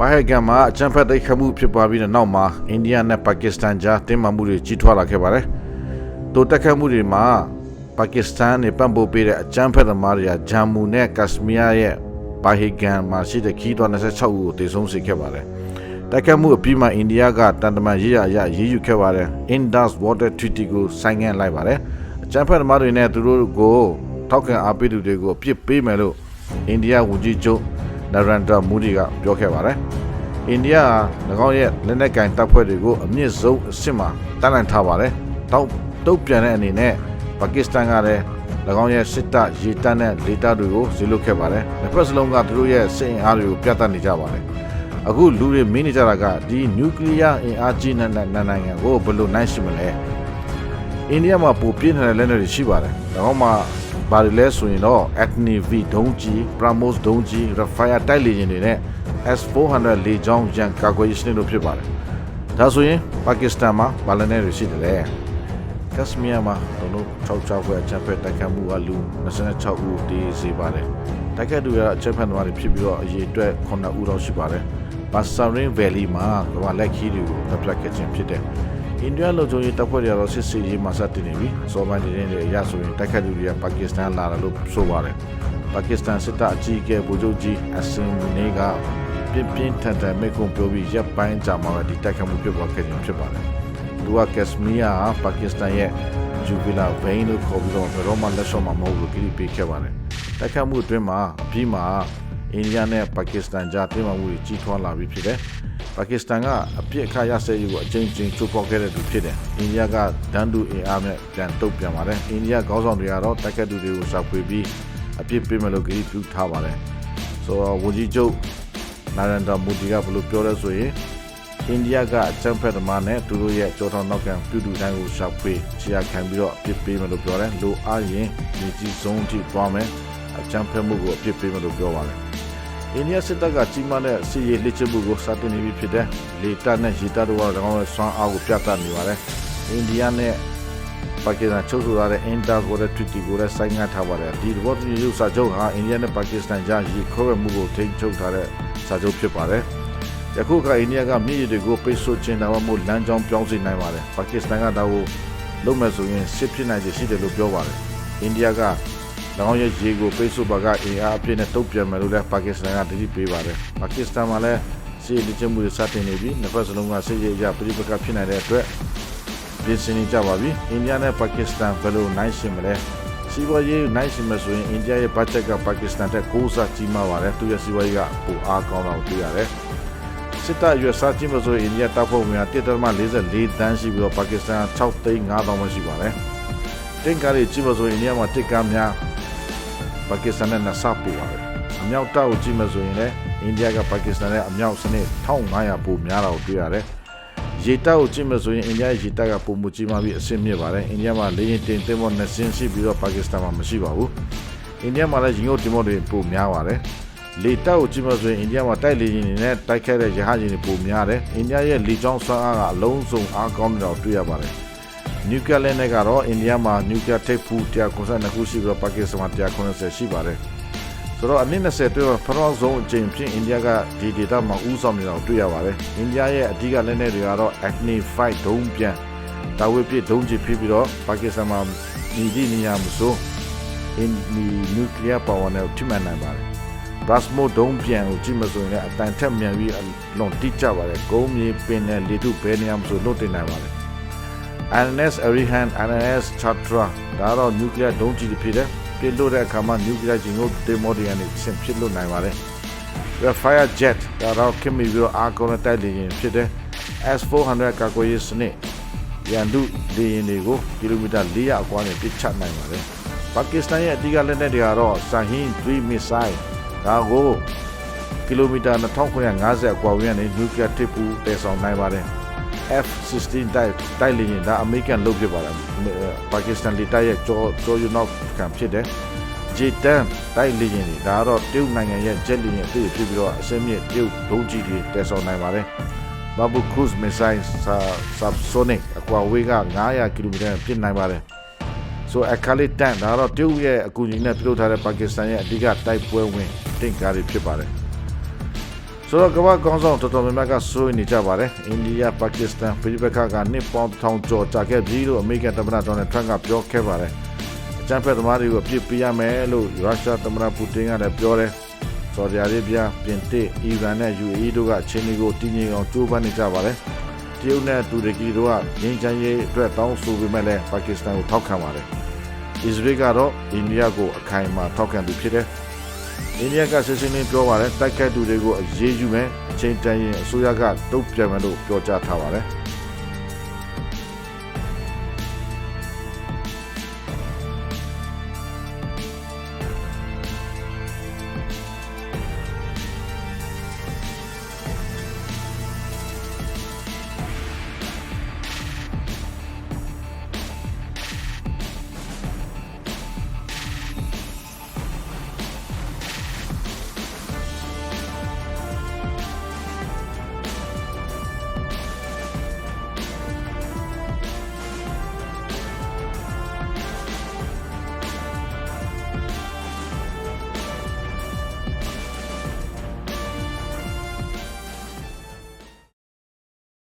ပါဟက်ဂမ်မှာအကြမ်းဖက်တိုက်ခတ်မှုဖြစ်ပွားပြီးတဲ့နောက်မှာအိန္ဒိယနဲ့ပါကစ္စတန်ကြားတင်းမာမှုတွေကြီးထွားလာခဲ့ပါတယ်။တိုတက်ခတ်မှုတွေမှာပါကစ္စတန်နဲ့ပံ့ပိုးပေးတဲ့အကြမ်းဖက်သမားတွေကဂျမ်မူနဲ့ကက်ရှမီးယားရဲ့ပါဟက်ဂမ်မှာရှိတဲ့ခီးသွွား26ဦးကိုတေဆုံးစေခဲ့ပါတယ်။တိုက်ခတ်မှုအပြီးမှာအိန္ဒိယကတန်တမန်ရေးရအရရေးယူခဲ့ပါတယ်။ Indus Water Treaty ကိုဆိုင်းငံ့လိုက်ပါတယ်။အကြမ်းဖက်သမားတွေနဲ့သူတို့ကိုထောက်ခံအားပေးသူတွေကိုအပြစ်ပေးမယ်လို့အိန္ဒိယဝန်ကြီးချုပ် နရန်ဒရာမူဒီကပြောခဲ့ပါတယ်။အိန္ဒိယဟာ၎င်းရဲ့လက်နက်ကင်တပ်ဖွဲ့တွေကိုအမြင့်ဆုံးအဆင့်မှာတတ်နိုင်ထားပါတယ်။တောက်တုတ်ပြန်တဲ့အနေနဲ့ပါကစ္စတန်ကလည်း၎င်းရဲ့စစ်တပ်ရေတပ်နဲ့လေတပ်တွေကိုဇေလွတ်ခဲ့ပါတယ်။နှစ်ဖက်စလုံးကသူတို့ရဲ့စစ်အင်အားတွေကိုပြသနေကြပါတယ်။အခုလူတွေမင်းနေကြတာကဒီနျူကလ িয়ার အင်အားကြီးတဲ့နိုင်ငံကိုဘယ်လိုနိုင်ရှိမလဲ။အိန္ဒိယမှာပိုပြင်းထန်တဲ့လက်နက်တွေရှိပါတယ်။၎င်းမှာ ဘာတွေလဲဆိုရင်တော့ Agni V ဒုံးကြီး Brahmos ဒုံးကြီး Rafale တိုက်လေယာဉ်တွေနဲ့ S400 လေကြောင်းရန်ကာကွယ်ရေးစနစ်တို့ဖြစ်ပါတယ်။ဒါဆိုရင်ပါကစ္စတန်မှာဘာလဲနဲ့တွေရှိတယ်လဲ။ကက်ရှမီးယားမှာတို့66ဖွဲ့အချက်ဖက်တိုက်ခတ်မှုကလူ26ဦးတည်စေပါတယ်။တိုက်ခတ်သူရအချက်ဖက်သမားတွေဖြစ်ပြီးတော့အရေးအတွက်9ဦးတော့ရှိပါတယ်။ပါဆာရင်ဗယ်လီမှာကမ္ဘာလက်ခီးတွေကိုတပ်ဖြတ်ခဲ့ခြင်းဖြစ်တယ်။ အိန္ဒိယလူချုပ်ရေးတပ်ဖွဲ့တွေကတော့စစ်စီရေးမှာစတင်နေပြီ။စောပိုင်းတည်းတည်းအရဆိုရင်တိုက်ခတ်သူတွေကပါကစ္စတန်လာတယ်လို့ဆိုပါတယ်။ပါကစ္စတန်စစ်တပ်အကြီးအကဲဗိုလ်ချုပ်ကြီးအစင်နေကပြင်းပြင်းထန်ထန်မိကုံပြောပြီးရပ်ပိုင်းကြာမှာဒီတိုက်ခတ်မှုဖြစ်ပေါ်ခဲ့ခြင်းဖြစ်ပါတယ်။သူကကက်ရှမီးယားပါကစ္စတန်ရဲ့ဂျူဗီလာဗိန်းလို့ခေါ်ပြီးတော့ဘယ်တော့မှလက်ဆောင်မမဟုတ်ဘူးကိပေးခဲ့ပါတယ်။တိုက်ခတ်မှုအတွင်းမှာအပြီးမှာအိန္ဒိယနဲ့ပါကစ္စတန်ကြားတင်းမာမှုတွေကြီးထွားလာပြီးဖြစ်တယ်။ ပါကစ္စတန်ကအပြစ်အခါရစဲရေးကိုအကြိမ်ကြိမ်ချိုးဖောက်ခဲ့တဲ့သူဖြစ်တယ်။အိန္ဒိယကဒန်းတူအင်အားနဲ့ပြန်တုတ်ပြန်ပါတယ်။အိန္ဒိယခေါင်းဆောင်တွေကတော့တိုက်ခတ်သူတွေကိုစောက်ဖွေပြီးအပြစ်ပေးမယ်လို့ကြေညာထားပါတယ်။ဆိုတော့ဝန်ကြီးချုပ်နာရန်ဒါမူဒီကဘယ်လိုပြောလဲဆိုရင်အိန္ဒိယကအကြမ်းဖက်သမားနဲ့သူတို့ရဲ့ကြောထောင်နောက်ကံပြုတူတိုင်းကိုရှာဖွေချရာခံပြီးတော့အပြစ်ပေးမယ်လို့ပြောတယ်။လိုအားရင်ဒီကြီးဆုံးထိသွားမယ်အကြမ်းဖက်မှုကိုအပြစ်ပေးမယ်လို့ပြောပါတယ်။ အိန္ဒိယစစ်တပ်ကကြီးမားတဲ့စီရေးလက်ချက်မှုကိုစတင်နေပြီဖြစ်တဲ့လေတပ်နဲ့ရေတပ်တို့က၎င်းရဲ့စွမ်းအားကိုပြသနေပါတယ်။အိန္ဒိယနဲ့ပါကစ္စတန်ချုပ်ဆိုထားတဲ့ Inter ကိုလည်း Treaty ကိုလည်းဆိုင်းငံ့ထားပါတယ်ဒီသဘောတူညီမှုစာချုပ်ဟာအိန္ဒိယနဲ့ပါကစ္စတန်ကြားရေခိုးရမှုကိုထိန်းချုပ်ထားတဲ့စာချုပ်ဖြစ်ပါတယ်ယခုကအိန္ဒိယကမြေတွေကိုပိတ်ဆို့ခြင်းဒါမှမဟုတ်လမ်းကြောင်းပြောင်းစေနိုင်ပါတယ်ပါကစ္စတန်ကဒါကိုလုပ်မယ်ဆိုရင်စစ်ဖြစ်နိုင်ခြေရှိတယ်လို့ပြောပါတယ်အိန္ဒိယက၎ င်းရဲ့ရေကိုပိတ်ဆို့ပါကအင်အားအပြည့်နဲ့တုံ့ပြန်မယ်လို့လည်းပါကစ္စတန်ကတတိပေးပါတယ်ပါကစ္စတန်မှာလည်းစစ်ရေးလက်ကျမှုတွေစတင်နေပြီးနှစ်ဖက်စလုံးကစစ်ရေးအရပြည်ပကဖြစ်နိုင်တဲ့အတွက်ပြင်ဆင်နေကြပါပြီအိန္ဒိယနဲ့ပါကစ္စတန်ဘယ်လိုနိုင်ရှင်မလဲစီးပွားရေးနိုင်ရှင်မဆိုရင်အိန္ဒိယရဲ့ဘတ်ဂျက်ကပါကစ္စတန်တက်6ဆကြီးမားပါတယ်သူရဲ့စီးပွားရေးကပိုအားကောင်းတာကိုတွေ့ရတယ်စစ်တပ်ရွက်စားကြီးမဆိုရင်အိန္ဒိယတပ်ဖွဲ့ဝင်က1.44တန်းရှိပြီးတော့ပါကစ္စတန်6သိန်း5000ပဲရှိပါတယ်တင်ကားတွေကြီးမဆိုရင်အိန္ဒိယမှာတစ်ကမ်းများ ပါကစ္စတန်နဲ့နှဆပို့ပါတယ်အမြောက်တပ်ကိုကြီးမဆိုရင်လည်းအိန္ဒိယကပါကစ္စတန်နဲ့အမြောက်စနစ်1500ပိုများတာကိုတွေ့ရတယ်ရေတပ်ကိုကြည့်မယ်ဆိုရင်အိန္ဒိယရေတပ်ကပုံမှုကြီးမှပြီးအဆင့်မြင့်ပါတယ်အိန္ဒိယမှာလေရင်တင်တင်မောနှစ်စင်းရှိပြီးတော့ပါကစ္စတန်မှာမရှိပါဘူးအိန္ဒိယမှာလည်းရင်ငုတ်တင်မောတွေပိုများပါတယ်လေတပ်ကိုကြည့်မယ်ဆိုရင်အိန္ဒိယမှာတိုက်လေရင်တွေနဲ့တိုက်ခဲ့တဲ့ရဟတ်ယာဉ်တွေပိုများတယ်အိန္ဒိယရဲ့လေကြောင်းစွမ်းအားကအလုံးစုံအားကောင်းနေတာကိုတွေ့ရပါတယ် နျူကလီယာလက်နက်ကတော့အိန္ဒိယမှာနျူကလီယာထိပ်ဖူး192ခုရှိပြီးတော့ပါကစ္စတန်မှာ190ရှိပါတယ်။ဆိုတော့အနည်း20တွေ့ပထမဆုံးအကြိမ်ဖြင့်အိန္ဒိယကဒီဒေတာမှာဥဆောင်နေတာကိုတွေ့ရပါတယ်။အိန္ဒိယရဲ့အဓိကလက်နက်တွေကတော့ Agni 5ဒုံးပြန်တာဝေးပြစ်ဒုံးကြီးဖြစ်ပြီးတော့ပါကစ္စတန်မှာဒီဒီနေရာမှာဆိုအင်းဒီနျူကလ িয়ার ပါဝါနဲ့ထိမှန်နိုင်ပါတယ်ဘတ်စမိုဒုံးပြန်ကိုကြည့်မဆိုရင်လည်းအတန်ထက်မြန်ပြီးလွန်တိကျပါတယ်ဂုံးမြေပင်နဲ့လေထုဘယ်နေရာမှာဆိုလွတ်တင်နိုင်ပါတယ် RNS Arihan RNS Chhatra ဒါတော့ nuclear ဒုံးကျည်တွေဖြစ်တယ်ပြစ်လို့တဲ့အခါမှာ nuclear ကျင်ကိုတေမောတွေကနေဆင်ဖြစ်လို့နိုင်ပါတယ် Fire Jet ဒါတော့ခင်မီပြီးတော့အာကုန်နဲ့တိုက်လေရင်ဖြစ်တယ် S400 ကာကွယ်ရေးစနစ်ရန်သူလေရင်တွေကိုကီလိုမီတာ400အကွာနဲ့ပစ်ချနိုင်ပါတယ်ပါကစ္စတန်ရဲ့အဓိကလက်နက်တွေကတော့ဆာဟင်း3 missile ဒါကိုကီလိုမီတာ2950အကွာဝေးကနေနျူကလ িয়ার တစ်ပူတည်ဆောင်နိုင်ပါတယ် F16 တိုက်တိုက်လေရင်ဒါအမေရိကန်လုပ်ဖြစ်ပါတယ်ပါကစ္စတန်လေတပ်ရဲ့ကြောကြောယူနောက်ခံဖြစ်တယ်ဂျေတန်တိုက်လေရင်တွေဒါကတော့တရုတ်နိုင်ငံရဲ့ဂျက်လေရင်အသစ်ဖြစ်ပြီးတော့အစင်းမြင့်တရုတ်ဒုံးကြီးတွေတည်ဆောင်နိုင်ပါတယ်ဘာဘူခရုစ်မစ်ဆိုင်းဆာဆပ်ဆိုနစ်အကွာဝေးက900ကီလိုမီတာပြစ်နိုင်ပါတယ်ဆိုအခါလေးတန်ဒါတော့တရုတ်ရဲ့အကူအညီနဲ့ပြုလုပ်ထားတဲ့ပါကစ္စတန်ရဲ့အဓိကတိုက်ပွဲဝင်တင့်ကားတွေဖြစ်ပါတယ် ဆိုတော့ကမ္ဘာကောင်းဆောင်တော်တော်များများကစိုးရိမ်နေကြပါတယ်အိန္ဒိယပါကစ္စတန်ဖိလစ်ပိုင်ကနှစ်ပေါင်းထောင်ကျော်ကြာခဲ့ပြီလို့အမေရိကန်သမ္မတဒေါ်နယ်ထရန့်ကပြောခဲ့ပါတယ်အကြမ်းဖက်သမားတွေကိုအပြစ်ပေးရမယ်လို့ရုရှားသမ္မတပူတင်ကလည်းပြောတယ်ဆော်ဒီအာရေဗျပြင်သစ်အီရန်နဲ့ UAE တို့ကချင်းတွေကိုတည်ငြိမ်အောင်ကြိုးပမ်းနေကြပါတယ်တရုတ်နဲ့တူရကီတို့ကငြိမ်းချမ်းရေးအတွက်တောင်းဆိုပေမဲ့လည်းပါကစ္စတန်ကိုထောက်ခံပါတယ်အစ္စရေးကတော့အိန္ဒိယကိုအခိုင်အမာထောက်ခံသူဖြစ်တယ် အိန္ဒိယကစစ်စင်းလင်းပြောပါတယ်တိုက်ခိုက်သူတွေကိုအရေးယူမယ်အချိန်တန်ရင်အစိုးရကတုံ့ပြန်မယ်လို့ပြောကြားထားပါတယ်